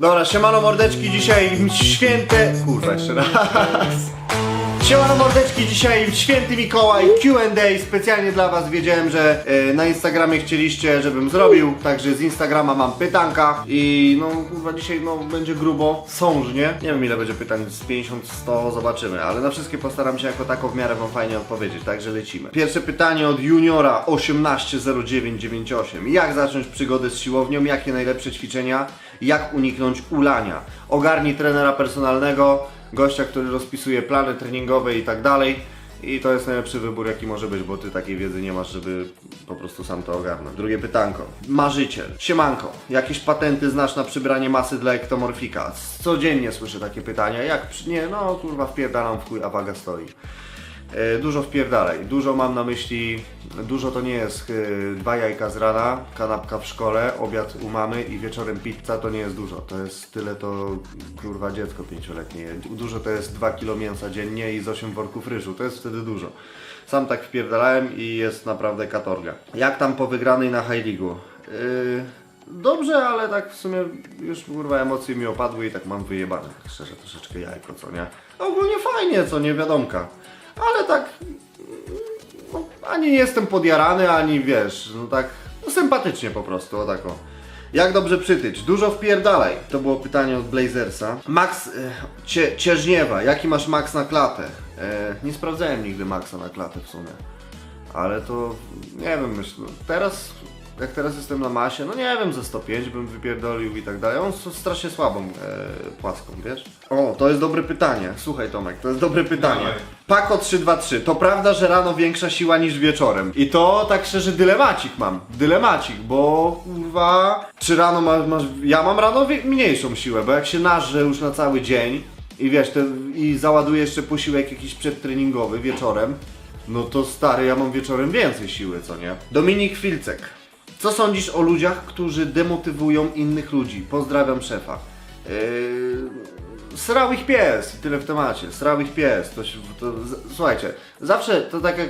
Dobra, siemano mordeczki, dzisiaj święte... Kurwa, jeszcze raz. Siemano mordeczki, dzisiaj święty Mikołaj Q&A specjalnie dla was wiedziałem, że e, na Instagramie chcieliście, żebym zrobił, także z Instagrama mam pytanka i no kurwa dzisiaj no będzie grubo, sążnie, nie wiem ile będzie pytań, z 50-100 zobaczymy, ale na wszystkie postaram się jako tako w miarę wam fajnie odpowiedzieć, także lecimy. Pierwsze pytanie od juniora 180998. Jak zacząć przygodę z siłownią, jakie najlepsze ćwiczenia, jak uniknąć ulania? Ogarnij trenera personalnego, gościa, który rozpisuje plany treningowe i tak dalej. I to jest najlepszy wybór, jaki może być, bo ty takiej wiedzy nie masz, żeby po prostu sam to ogarnąć. Drugie pytanko. Marzyciel. Siemanko. Jakieś patenty znasz na przybranie masy dla ektomorfika? Codziennie słyszę takie pytania. Jak przy... Nie, no kurwa wpierdalam w chuj, a waga stoi. E, Dużo wpierdalej. Dużo mam na myśli, dużo to nie jest e, dwa jajka z rana, kanapka w szkole, obiad u mamy i wieczorem pizza, to nie jest dużo. To jest tyle to kurwa dziecko pięcioletnie. Dużo to jest 2 kilo mięsa dziennie i z 8 worków ryżu. To jest wtedy dużo. Sam tak wpierdalałem i jest naprawdę katorga. Jak tam po wygranej na High League'u? Yy, Dobrze, ale tak w sumie już kurwa emocje mi opadły i tak mam wyjebane. Tak szczerze troszeczkę jajko, co nie? Ogólnie fajnie, co nie wiadomka. Ale tak no, ani nie jestem podjarany, ani wiesz, no tak no, sympatycznie po prostu, o tak o. Jak dobrze przytyć? Dużo wpierdalaj. To było pytanie od Blazersa. Max e, cie, Cieżniewa, jaki masz max na klatę? E, nie sprawdzałem nigdy maxa na klatę w sumie. Ale to nie wiem, myślę. Teraz, jak teraz jestem na masie, no nie wiem, ze 105 bym wypierdolił i tak dalej. On strasznie słabą e, płaską, wiesz? O, to jest dobre pytanie. Słuchaj Tomek, to jest dobre pytanie. Dawaj. Pako 323. To prawda, że rano większa siła niż wieczorem. I to tak szczerze dylemacik mam. Dylemacik, bo kurwa, czy rano masz, masz ja mam rano mniejszą siłę, bo jak się nażrę już na cały dzień i wiesz, te, i załaduję jeszcze posiłek jakiś przedtreningowy wieczorem, no to stary, ja mam wieczorem więcej siły, co nie? Dominik Filcek. Co sądzisz o ludziach, którzy demotywują innych ludzi? Pozdrawiam szefa. Yy, srał ich pies i tyle w temacie. Srał ich pies. To, słuchajcie, zawsze to tak jak,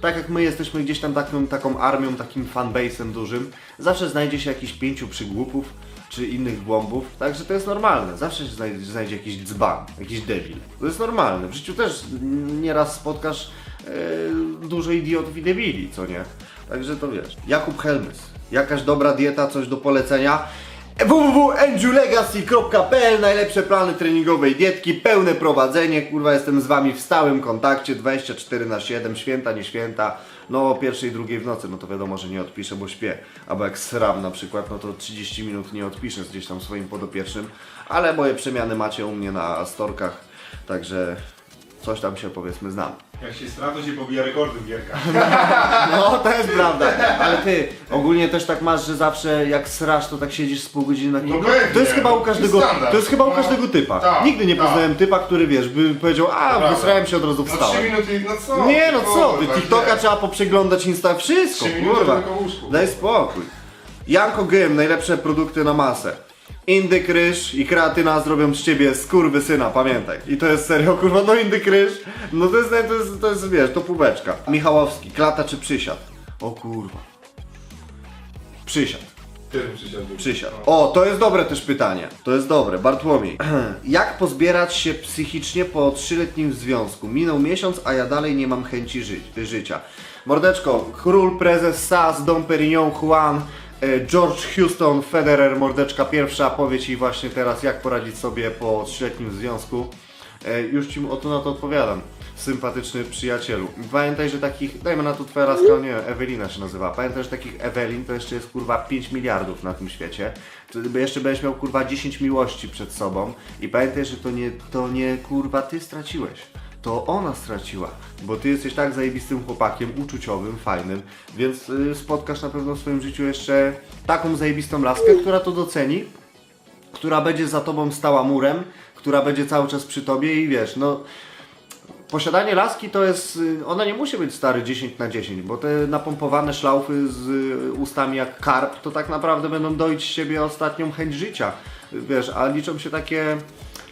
tak jak my jesteśmy gdzieś tam taką, taką armią, takim fanbase'em dużym, zawsze znajdzie się jakiś pięciu przygłupów czy innych głąbów, także to jest normalne. Zawsze się znajdzie, znajdzie jakiś dzban, jakiś debil. To jest normalne. W życiu też nieraz spotkasz yy, dużo idiotów i debili, co nie? Także to wiesz. Jakub Helmys. Jakaś dobra dieta, coś do polecenia? www.enjulegacy.pl Najlepsze plany treningowe i dietki, pełne prowadzenie, kurwa jestem z wami w stałym kontakcie 24 na 7, święta, nie święta, no o pierwszej, drugiej w nocy, no to wiadomo, że nie odpiszę, bo śpię, albo jak sram na przykład, no to 30 minut nie odpiszę gdzieś tam swoim podopiecznym, ale moje przemiany macie u mnie na storkach, także coś tam się powiedzmy znam. Jak się stra, to się pobija rekordy w gierkach. No, to jest prawda. Ale ty, ogólnie też tak masz, że zawsze jak srasz, to tak siedzisz z pół godziny na kiblu. pewnie, to jest chyba u to każdego, standard. to jest chyba u No, każdego typa. tak, Nigdy nie tak. poznałem typa, który wiesz, by powiedział, a Prawda. wysrałem się od razu No trzy wstałem. minuty, no co? Nie no co, ty kurwa, TikToka nie. trzeba poprzeglądać Insta, wszystko, Trzy minuty kurwa. tylko w łóżku. Daj spokój. Janko Gym, najlepsze produkty na masę. Indyk ryż i kreatyna zrobią z ciebie syna, pamiętaj. I to jest serio, kurwa, no indyk ryż, no to jest, to jest, to jest wiesz, to półbeczka. Michałowski, klata czy przysiad? O kurwa. Przysiad. Kiedy przysiadł? Przysiad. O, to jest dobre też pytanie. To jest dobre. Bartłomiej. Jak pozbierać się psychicznie po trzyletnim związku? Minął miesiąc, a ja dalej nie mam chęci ży życia. Mordeczko, król, prezes SAS, Dom Perignon, Juan, George Houston, Federer, mordeczka pierwsza, powie Ci właśnie teraz, jak poradzić sobie po trzyletnim związku. E, już Ci o to na to odpowiadam. Sympatyczny przyjacielu. Pamiętaj, że takich, dajmy na to twoja laska, nie, Ewelina się nazywa. Pamiętaj, że takich Ewelin to jeszcze jest kurwa 5 miliardów na tym świecie. To jeszcze będziesz miał kurwa 10 miłości przed sobą. I pamiętaj, że to nie, to nie kurwa ty straciłeś. To ona straciła, bo ty jesteś tak zajebistym chłopakiem, uczuciowym, fajnym, więc y, spotkasz na pewno w swoim życiu jeszcze taką zajebistą laskę, która to doceni, która będzie za tobą stała murem, która będzie cały czas przy tobie i wiesz, no posiadanie laski to jest, y, ona nie musi być stary 10 na 10, bo te napompowane szlaufy z y, ustami jak karp, to tak naprawdę będą doić z siebie ostatnią chęć życia, wiesz, a liczą się takie,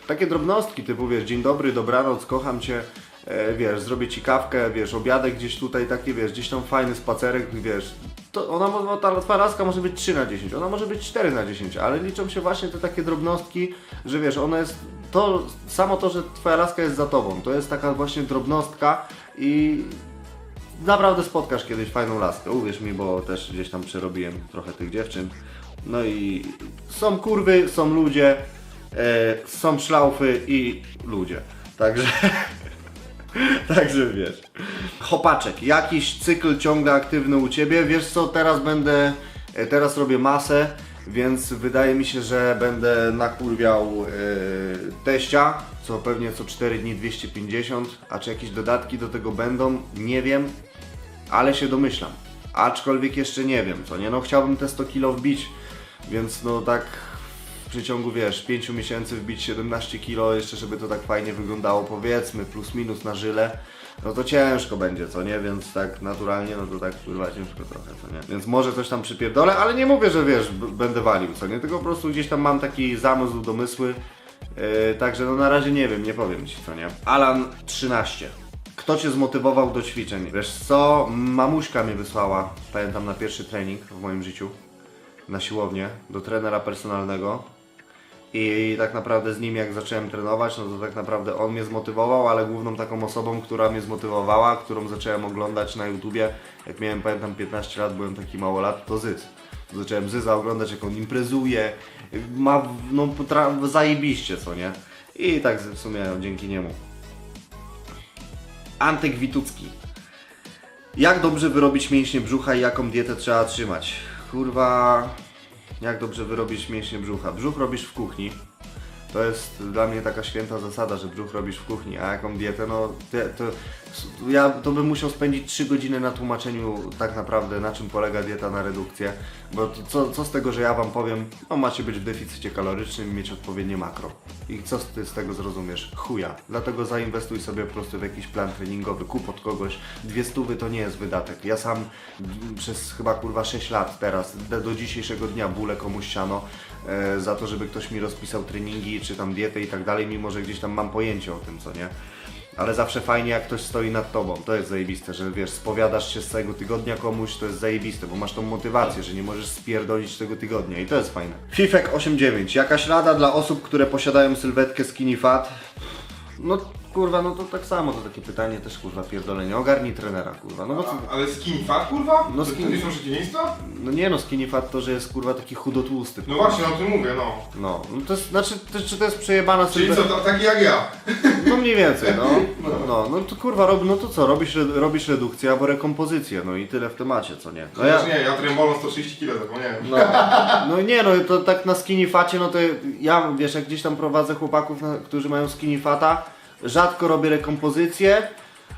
takie drobnostki typu, wiesz, dzień dobry, dobranoc, kocham cię, e, wiesz, zrobię ci kawkę, wiesz, obiadek gdzieś tutaj, taki, wiesz, gdzieś tam fajny spacerek, wiesz, to ona, ta twoja laska może być 3 na 10, ona może być 4 na 10, ale liczą się właśnie te takie drobnostki, że wiesz, ona jest, to samo to, że twoja laska jest za tobą, to jest taka właśnie drobnostka i naprawdę spotkasz kiedyś fajną laskę, uwierz mi, bo też gdzieś tam przerobiłem trochę tych dziewczyn. No i są kurwy, są ludzie, są szlaufy i ludzie. Także, także wiesz. Chopaczek, jakiś cykl ciągle aktywny u Ciebie. Wiesz co, teraz będę, e, teraz robię masę, więc wydaje mi się, że będę nakurwiał e, teścia, co pewnie co 4 dni 250, a czy jakieś dodatki do tego będą, nie wiem, ale się domyślam. Aczkolwiek jeszcze nie wiem, co nie? No chciałbym te 100 kilo wbić, więc no tak w przeciągu, wiesz, 5 miesięcy wbić 17 kilo, jeszcze żeby to tak fajnie wyglądało, powiedzmy, plus minus na żyle, no to ciężko będzie, co nie? Więc tak naturalnie, no to tak kurwa ciężko trochę, co nie? Więc może coś tam przypierdolę, ale nie mówię, że wiesz, będę walił, co nie? Tylko po prostu gdzieś tam mam taki zamysł, domysły, Yy, także no na razie nie wiem, nie powiem Ci co nie. Alan 13. Kto Cię zmotywował do ćwiczeń? Wiesz co, mamuśka mnie wysłała, pamiętam na pierwszy trening w moim życiu, na siłownię, do trenera personalnego. I tak naprawdę z nim jak zacząłem trenować, no to tak naprawdę on mnie zmotywował, ale główną taką osobą, która mnie zmotywowała, którą zacząłem oglądać na YouTubie, jak miałem pamiętam 15 lat, byłem taki mało lat, to Zyz. Zacząłem Zyza oglądać jak on imprezuje, ma no zajebiście co nie. I tak w sumie dzięki niemu. Antek Witucki. Jak dobrze wyrobić mięśnie brzucha i jaką dietę trzeba trzymać? Kurwa, jak dobrze wyrobić mięśnie brzucha? Brzuch robisz w kuchni. To jest dla mnie taka święta zasada, że brzuch robisz w kuchni, a jaką dietę, no to, ja to bym musiał spędzić 3 godziny na tłumaczeniu tak naprawdę na czym polega dieta na redukcję, bo co, co z tego, że ja Wam powiem, no macie być w deficycie kalorycznym i mieć odpowiednie makro. I co Ty z tego zrozumiesz? Chuja. Dlatego zainwestuj sobie po prostu w jakiś plan treningowy, kup od kogoś. Dwie stówy to nie jest wydatek. Ja sam przez chyba kurwa 6 lat teraz, do, do dzisiejszego dnia bóle komuś siano e, za to, żeby ktoś mi rozpisał treningi, czy tam dietę i tak dalej, mimo że gdzieś tam mam pojęcie o tym, co nie. Ale zawsze fajnie, jak ktoś stoi nad tobą. To jest zajebiste, że wiesz, spowiadasz się z całego tygodnia komuś, to jest zajebiste, bo masz tą motywację, że nie możesz spierdolić tego tygodnia i to jest fajne. Fifek 89. Jakaś rada dla osób, które posiadają sylwetkę skinny fat? No kurwa, no to tak samo, to takie pytanie też kurwa pierdolenie. Ogarnij trenera, kurwa. No bo co, A, ale skinny fat, kurwa? No To- skinny- To nie są przeciwieństwa? no nie no, skinny fat to, że jest kurwa taki chudotłusty. No właśnie, o tym mówię, no. No, no to jest, znaczy, to, czy to jest przejebana Czyli co, sylwetka? taki jak ja. No mniej więcej, no. No, no to kurwa, rob, no to co, robisz, re- robisz redukcję albo rekompozycję, no i tyle w temacie, co nie? No Chociaż nie, ja trembolą 130 kg, zapomniałem. No, no nie no, to tak na skinny facie, no to ja, wiesz, jak gdzieś tam prowadzę chłopaków, na, którzy mają skinny fata, rzadko robię rekompozycję,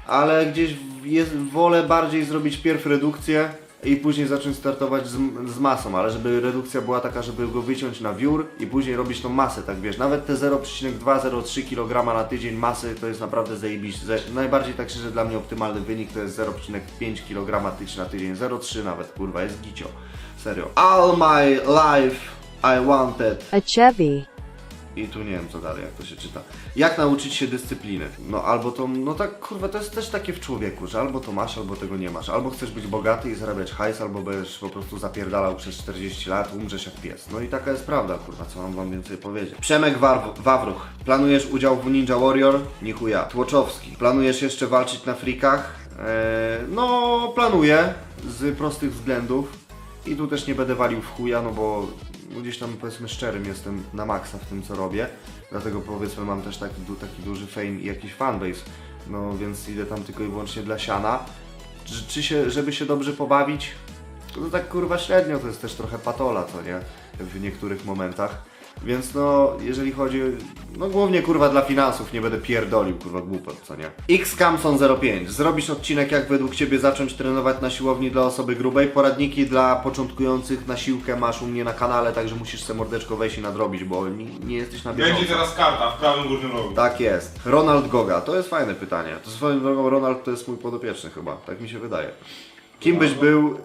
ale gdzieś jest, wolę bardziej zrobić pierw redukcję i później zacząć startować z, z masą, ale żeby redukcja była taka, żeby go wyciąć na wiór i później robić tą masę, tak wiesz, nawet te 0,2-0,3 kg na tydzień masy to jest naprawdę zajebiście, najbardziej tak szczerze dla mnie optymalny wynik to jest 0,5 kg na tydzień, 0,3 nawet, kurwa, jest gicio, serio. All my life I wanted a Chevy, i tu nie wiem co dalej, jak to się czyta. Jak nauczyć się dyscypliny? No albo to, no tak kurwa, to jest też takie w człowieku, że albo to masz, albo tego nie masz. Albo chcesz być bogaty i zarabiać hajs, albo będziesz po prostu zapierdalał przez 40 lat, umrzesz jak pies. No i taka jest prawda, kurwa, co mam wam więcej powiedzieć. Przemek War- Wawruch. Planujesz udział w Ninja Warrior? Nie chuja. Tłoczowski. Planujesz jeszcze walczyć na frikach? Eee, no, planuję, z prostych względów. I tu też nie będę walił w chuja, no bo gdzieś tam powiedzmy szczerym jestem na maksa w tym co robię. Dlatego powiedzmy mam też taki, du- taki duży fame i jakiś fanbase. No więc idę tam tylko i wyłącznie dla siana. Czy, czy się, żeby się dobrze pobawić? To tak kurwa średnio, to jest też trochę patola, co nie? W niektórych momentach. Więc no, jeżeli chodzi, no głównie kurwa dla finansów, nie będę pierdolił kurwa głupot, co nie? Xcamson05, zrobisz odcinek jak według Ciebie zacząć trenować na siłowni dla osoby grubej, poradniki dla początkujących na siłkę masz u mnie na kanale, także musisz se mordeczko wejść i nadrobić, bo nie, nie jesteś na bieżąco. Będzie teraz karta w prawym górnym rogu. Tak jest. Ronald Goga, to jest fajne pytanie. To swoją drogą Ronald to jest mój podopieczny chyba, tak mi się wydaje. Kim byś był, yy,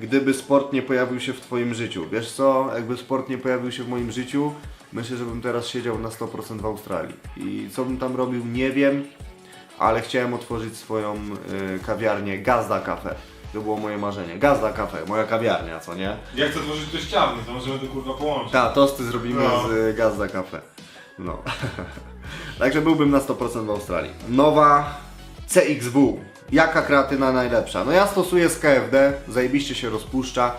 gdyby sport nie pojawił się w Twoim życiu? Wiesz co, jakby sport nie pojawił się w moim życiu, myślę, że bym teraz siedział na 100% w Australii. I co bym tam robił, nie wiem, ale chciałem otworzyć swoją yy, kawiarnię Gazda Cafe. To było moje marzenie. Gazda Cafe, moja kawiarnia, co nie? Jak chcę tworzyć to ściany, to możemy to kurwa połączyć. Ta, tosty zrobimy No. z y, Gazda Cafe. No. Także byłbym na 100% w Australii. Nowa CXW. Jaka kreatyna najlepsza? No ja stosuję z KFD, zajebiście się rozpuszcza.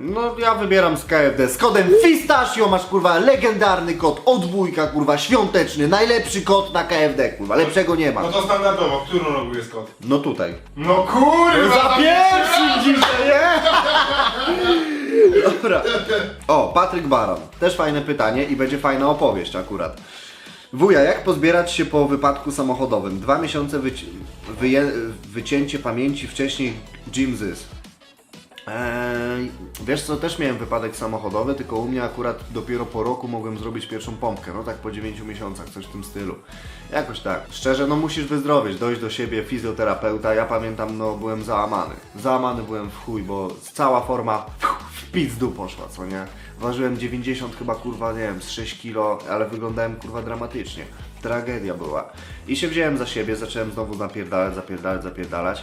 No ja wybieram z KFD z kodem Fistachio masz kurwa legendarny kod od dwójka kurwa świąteczny, najlepszy kod na KFD kurwa, lepszego nie ma. No to standardowo, w którym rogu jest kod? No tutaj. No kurwa! Za pierwszym dzisiaj, nie? Dobra. O, Patryk Baron. Też fajne pytanie i będzie fajna opowieść akurat. Wuja, jak pozbierać się po wypadku samochodowym? Dwa miesiące wyci- wycięcie pamięci, wcześniej Jim Zys. Eee, wiesz co, też miałem wypadek samochodowy, tylko u mnie akurat dopiero po roku mogłem zrobić pierwszą pompkę, no tak po 9 miesiącach, coś w tym stylu. Jakoś tak. Szczerze, no musisz wyzdrowieć, dojść do siebie, fizjoterapeuta, ja pamiętam, no byłem załamany. Załamany byłem w chuj, bo cała forma w pizdu poszła, co nie? Ważyłem 90 chyba, kurwa, nie wiem, z 6 kilo, ale wyglądałem, kurwa, dramatycznie. Tragedia była. I się wziąłem za siebie, zacząłem znowu zapierdalać, zapierdalać, zapierdalać.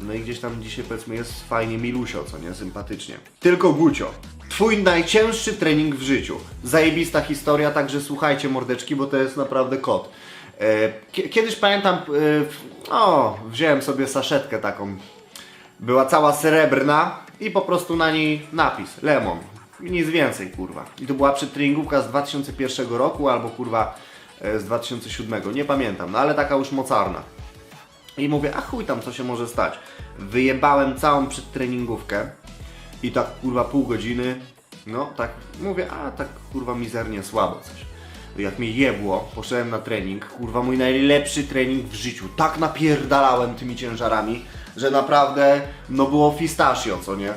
No i gdzieś tam dzisiaj powiedzmy jest fajnie milusio, co nie? Sympatycznie. Tylko Gucio. Twój najcięższy trening w życiu. Zajebista historia, także słuchajcie mordeczki, bo to jest naprawdę kot. E, kie- Kiedyś pamiętam, e, o, wziąłem sobie saszetkę taką. Była cała srebrna i po prostu na niej napis Lemon. Nic więcej, kurwa. I to była przedtreningówka z 2001 roku albo kurwa e, z 2007. Nie pamiętam, no ale taka już mocarna. I mówię, a chuj tam, co się może stać. Wyjebałem całą przedtreningówkę i tak kurwa pół godziny, no tak mówię, a tak kurwa mizernie słabo coś. Jak mnie jebło, poszedłem na trening, kurwa mój najlepszy trening w życiu. Tak napierdalałem tymi ciężarami, że naprawdę, no było fistachio, co nie?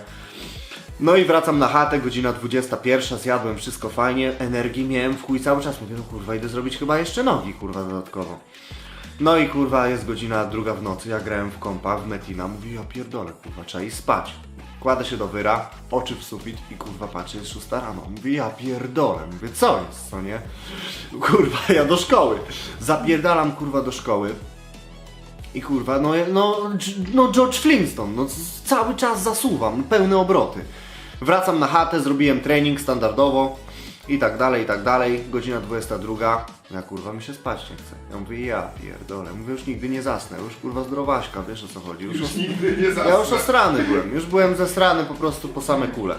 No i wracam na chatę, godzina 21, zjadłem wszystko fajnie, energii miałem w chuj cały czas. Mówię, no kurwa, idę zrobić chyba jeszcze nogi, kurwa, dodatkowo. No i kurwa, jest godzina druga w nocy, ja grałem w kompa, w Metina, mówię, ja pierdolę, kurwa, trzeba iść spać. Kładę się do wyra, oczy w sufit i kurwa patrzę, jest 6 rano. Mówię, ja pierdolę, mówię, co jest, co nie? Kurwa, ja do szkoły. Zapierdalam kurwa do szkoły. I kurwa, no, no, no George Flintstone, no cały czas zasuwam, pełne obroty. Wracam na chatę, zrobiłem trening standardowo i tak dalej, i tak dalej. Godzina 22, ja kurwa mi się spać nie chce. Ja mówię, ja pierdolę, mówię, już nigdy nie zasnę, już kurwa zdrowaśka, wiesz o co chodzi. Już, Już nigdy nie ja zasnę. już osrany byłem, już byłem zesrany po prostu po same kule.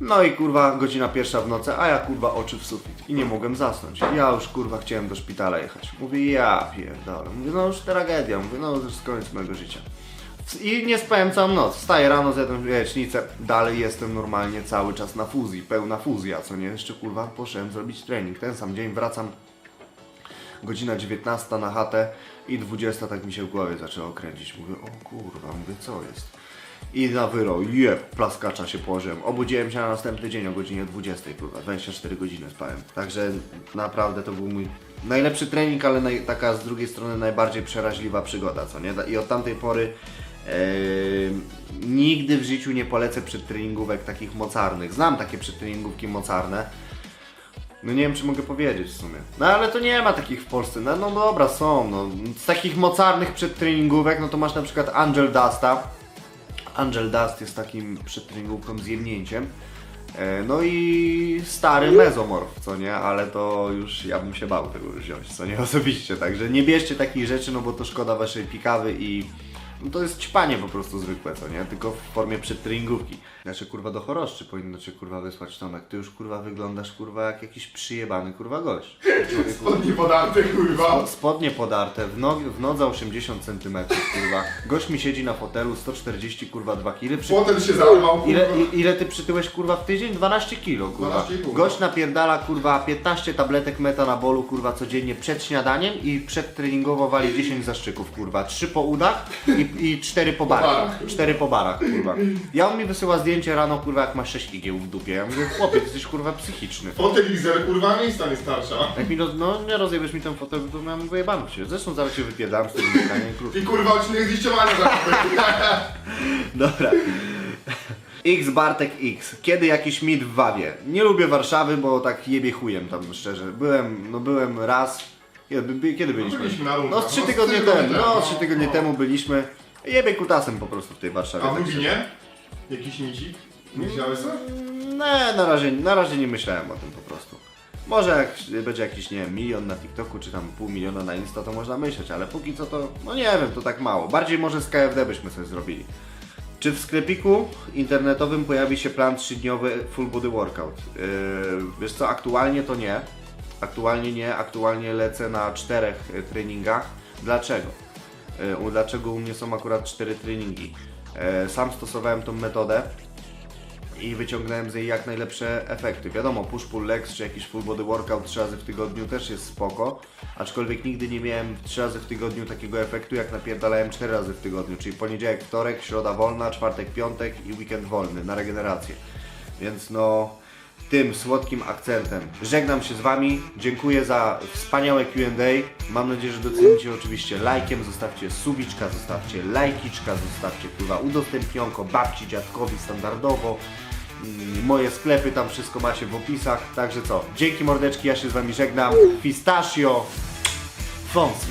No i kurwa godzina pierwsza w nocy, a ja kurwa oczy w sufit i nie mogłem zasnąć. Ja już kurwa chciałem do szpitala jechać. Mówię ja pierdolę. Mówię no już tragedia, mówię no już koniec mojego życia. I nie spałem całą noc. Wstaję rano, zjadłem jajecznicę, dalej jestem normalnie cały czas na fuzji, pełna fuzja, co nie? Jeszcze kurwa poszedłem zrobić trening. Ten sam dzień wracam godzina 19 na chatę i 20 tak mi się w głowie zaczęło kręcić. Mówię, o kurwa, mówię, co jest? I na wyro, je, plaskacza się położyłem. Obudziłem się na następny dzień o godzinie 20, kurwa, 24 godziny spałem. Także naprawdę to był mój najlepszy trening, ale naj, taka z drugiej strony najbardziej przeraźliwa przygoda, co nie? I od tamtej pory nigdy w życiu nie polecę przedtreningówek takich mocarnych. Znam takie przedtreningówki mocarne, no nie wiem, czy mogę powiedzieć w sumie. No ale to nie ma takich w Polsce. No, no dobra, są. No. Z takich mocarnych przedtreningówek, no to masz na przykład Angel Dusta. Angel Dust jest takim przedtreningówką z jemnięciem. E, No i stary mezomorf, co nie? Ale to już ja bym się bał tego wziąć, co nie? Osobiście. Także nie bierzcie takich rzeczy, no bo to szkoda waszej pikawy i no to jest ćpanie po prostu zwykłe, co nie? Tylko w formie przedtreningówki. Znaczy kurwa do choroszczy powinno cię kurwa wysłać Tomek. Ty już kurwa wyglądasz kurwa jak jakiś przyjebany kurwa gość. Człowieku, Spodnie podarte, kurwa. Spodnie podarte, w, nogi, w nodze 80 cm, kurwa. Gość mi siedzi na fotelu 140 kurwa 2 kg. Przy... Potem się załamał, kurwa. Ile, i- ile ty przytyłeś kurwa w tydzień? 12 kg kurwa. 12,5. Gość napierdala kurwa 15 tabletek metanabolu kurwa codziennie przed śniadaniem i przed treningowo wali 10 zaszczyków kurwa. 3 po udach i, i 4 po barach. 4 po barach kurwa. Ja on mi wysyła zdjęcie rano kurwa jak masz 6 igieł w dupie. Ja mówię chłopie ty jesteś kurwa psychiczny. Fotel Izer, kurwa, miejsca nie starsza. Jak mi roz... no nie rozjebiesz mi ten fotel, to miałem wyjebany się. Zresztą zaraz się wypierdam z tym mieszkaniem krótko. I kurwa odcinek z liściowania zakupię. Dobra. X Bartek X. Kiedy jakiś mit w Wawie? Nie lubię Warszawy, bo tak jebie chujem tam szczerze. Byłem, no byłem raz. Kiedy, kiedy byliśmy? byliśmy na rundach. No z trzy No, z tygodnie tygodnie temu. temu, No no. trzy tygodnie temu byliśmy. Jebie kutasem po prostu w tej Warszawie. A w tak Lubinie? Jakiś nicik? Myślałeś co? Nie, na razie, na razie nie myślałem o tym po prostu. Może jak będzie jakiś, nie wiem, milion na TikToku, czy tam pół miliona na Insta, to można myśleć, ale póki co to, no nie wiem, to tak mało. Bardziej może z KFD byśmy sobie zrobili. Czy w sklepiku internetowym pojawi się plan trzydniowy full body workout? Yy, wiesz co, aktualnie to nie. Aktualnie nie, aktualnie lecę na czterech y, treningach. Dlaczego? U- dlaczego u mnie są akurat cztery treningi? Yy, sam stosowałem tą metodę i wyciągnąłem z niej jak najlepsze efekty. Wiadomo, push-pull legs czy jakiś full body workout trzy razy w tygodniu też jest spoko, aczkolwiek nigdy nie miałem trzy razy w tygodniu takiego efektu, jak napierdalałem cztery razy w tygodniu, czyli poniedziałek, wtorek, środa wolna, czwartek, piątek i weekend wolny na regenerację. Więc no, tym słodkim akcentem. Żegnam się z Wami, dziękuję za wspaniałe Q&A, mam nadzieję, że docenicie oczywiście lajkiem, zostawcie subiczka, zostawcie lajkiczka, zostawcie kurwa udostępnionko babci, dziadkowi standardowo, Mm, moje sklepy, tam wszystko macie w opisach, także co, dzięki mordeczki, ja się z Wami żegnam, pistachio, fonsi.